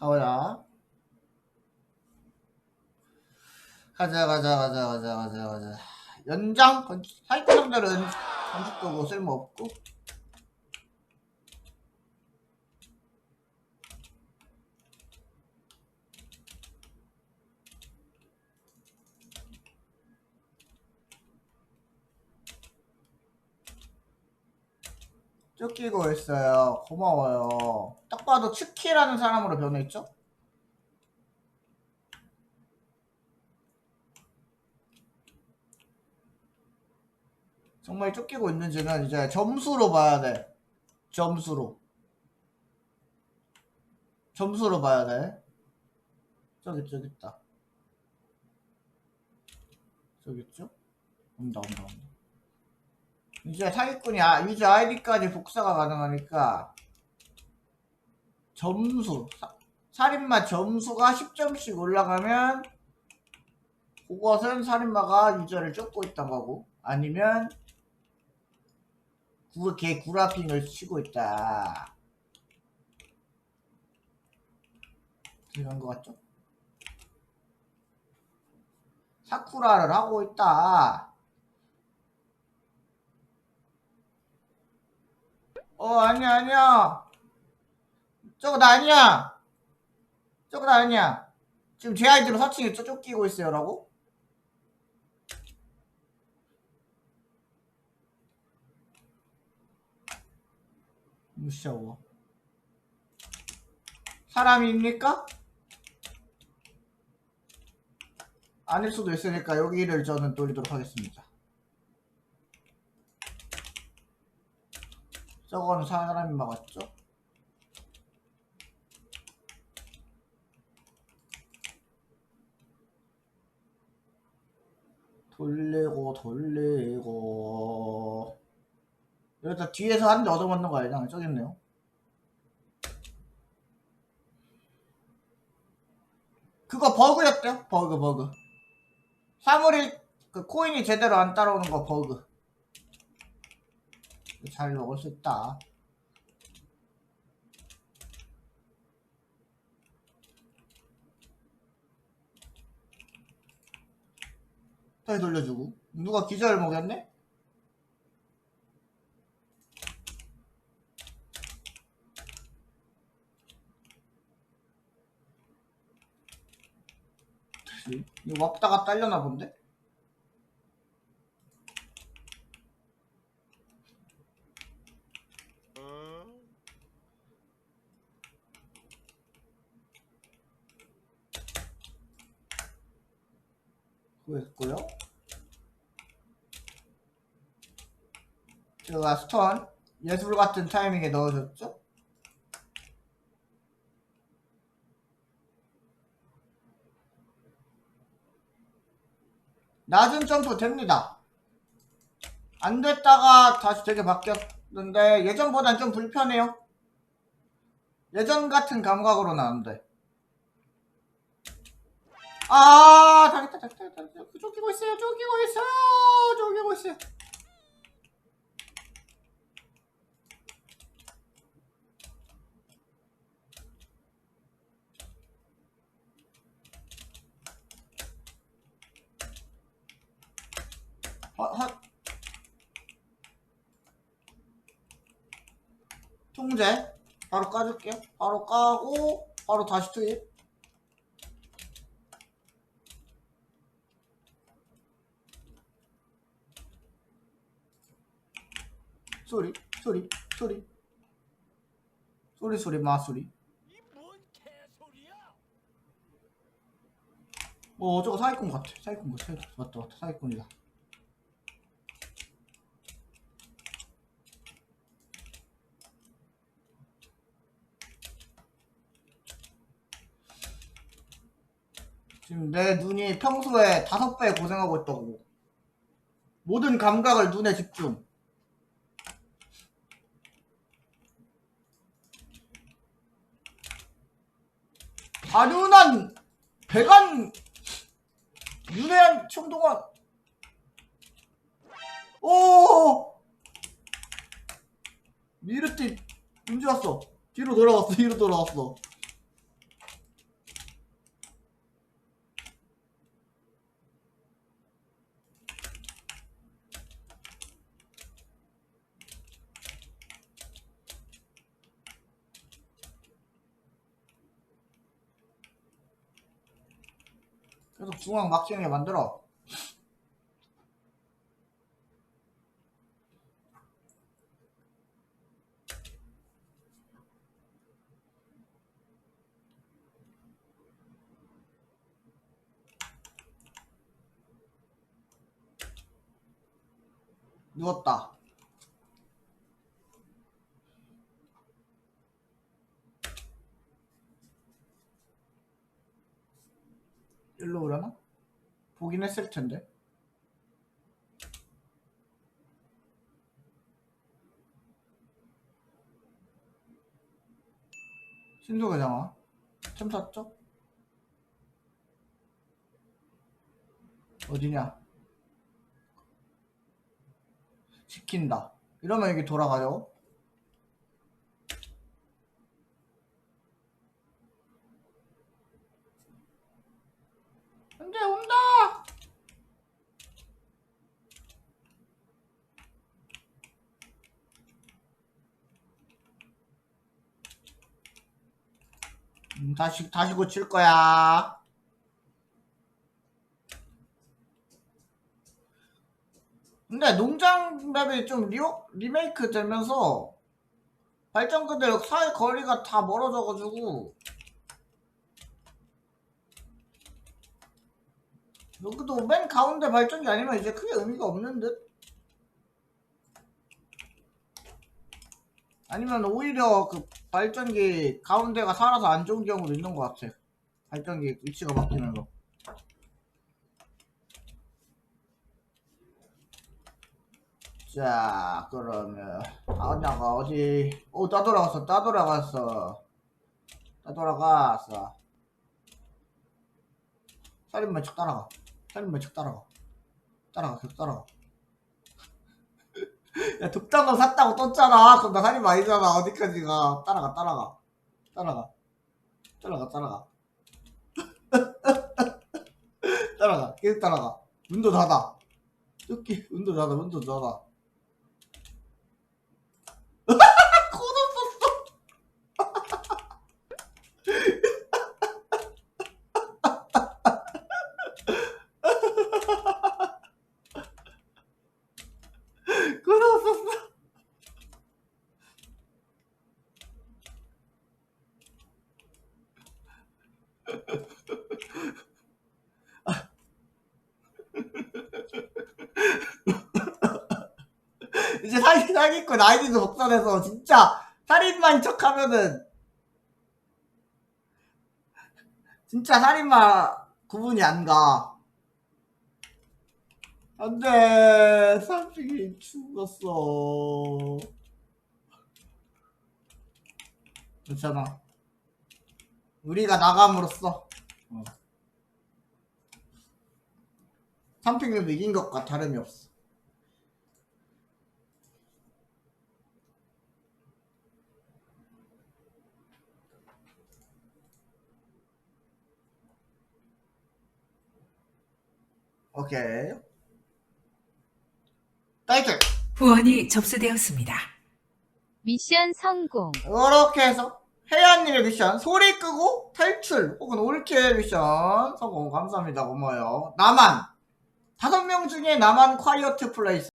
가보자. 가자, 가자, 가자, 가자, 가자, 가자. 연장? 연, 건축도고 쓸모없고. 쫓기고 있어요. 고마워요. 딱 봐도 츠키라는 사람으로 변했죠? 정말 쫓기고 있는지는 이제 점수로 봐야 돼. 점수로. 점수로 봐야 돼. 저기, 저기 있다. 저기 있죠? 온다, 온다, 온다. 이제 사기꾼이 아, 유저 아이디까지 복사가 가능하니까 점수 사- 살인마 점수가 10점씩 올라가면 그것은 살인마가 유저를 쫓고 있다고 하고 아니면 구, 걔 구라핑을 치고 있다 이런 거 같죠? 사쿠라를 하고 있다 어, 아니야, 아니야. 저거 나 아니야. 저거 나 아니야. 지금 제 아이디로 사칭에 쫓- 쫓기고 있어요, 라고? 무시하고. 사람입니까? 아닐 수도 있으니까 여기를 저는 돌리도록 하겠습니다. 저거는 사람이 막았죠? 돌리고 돌리고. 여기다 뒤에서 한 대 얻어맞는 거? 저기 있네요. 그거 버그였대요? 버그 버그. 사물이 그 코인이 제대로 안 따라오는 거 버그. 잘 먹을 수 있다. 다시 돌려주고. 누가 기절 먹였네? 이거 왔다가 딸려나 본데? 구했고요. 제가 스톤 예술 같은 타이밍에 넣어줬죠? 낮은 점프 됩니다. 안 됐다가 다시 되게 바뀌었는데 예전보단 좀 불편해요. 예전 같은 감각으로는 안 돼. 아, 당했다, 당했다, 당했다. 쫓기고 있어요, 쫓기고 있어요, 쫓기고 있어요. 헛, 헛. 통제. 바로 까줄게요. 바로 까고, 바로 다시 투입. 소리, 소리. 소리, 소리, 마소리. 이뭔 개소리야? 어, 저거 사기꾼 같아. 사기꾼 같아. 맞다, 맞다. 사기꾼이다. 지금 내 눈이 평소에 다섯 배 고생하고 있다고. 모든 감각을 눈에 집중. 가련한 배간 윤회한 총동원. 오! 미르티 문제 왔어. 뒤로 돌아왔어. 뒤로 돌아왔어 계속 중앙 막히게 만들어. 누웠다. 일로 오려나? 보긴 했을 텐데. 신속회장아. 템 샀죠? 어디냐? 시킨다. 이러면 여기 돌아가요. 안돼 온다. 음, 다시 다시 고칠 거야. 근데 농장 맵이 좀 리오, 리메이크 되면서 발전기들 사이 거리가 다 멀어져가지고 여기도 맨 가운데 발전기 아니면 이제 크게 의미가 없는 듯? 아니면 오히려 그 발전기 가운데가 살아서 안 좋은 경우도 있는 것 같아. 발전기 위치가 바뀌면서. 자, 그러면 아냐가 어디? 오, 따돌아갔어, 따돌아갔어, 따돌아갔어. 살인마 척 따라가. 살인마 척 따라가. 따라가, 계속 따라가. 야, 독단검 샀다고 떴잖아. 그럼 나 살인마 아니잖아. 어디까지 가. 따라가, 따라가. 따라가. 따라가, 따라가. 따라가. 계속 따라가. 문도 닫아. 쫓기, 문도 닫아, 문도 닫아. kod없었어. kod없었어. 이제 사기, 사기꾼 아이디도 복사돼서 진짜 살인마인 척 하면은 진짜 살인마 구분이 안 가. 안 돼. 삼식이 죽었어. 괜찮아. 우리가 나감으로써 어. 삼픽님도 이긴 것과 다름이 없어. 오케이. 타이틀. 후원이 접수되었습니다. 미션 성공. 이렇게 해서 해안님의 미션 소리 끄고 탈출 혹은 올킬 미션 성공 감사합니다 고마워요 나만 다섯 명 중에 나만 콰이어트 플레이스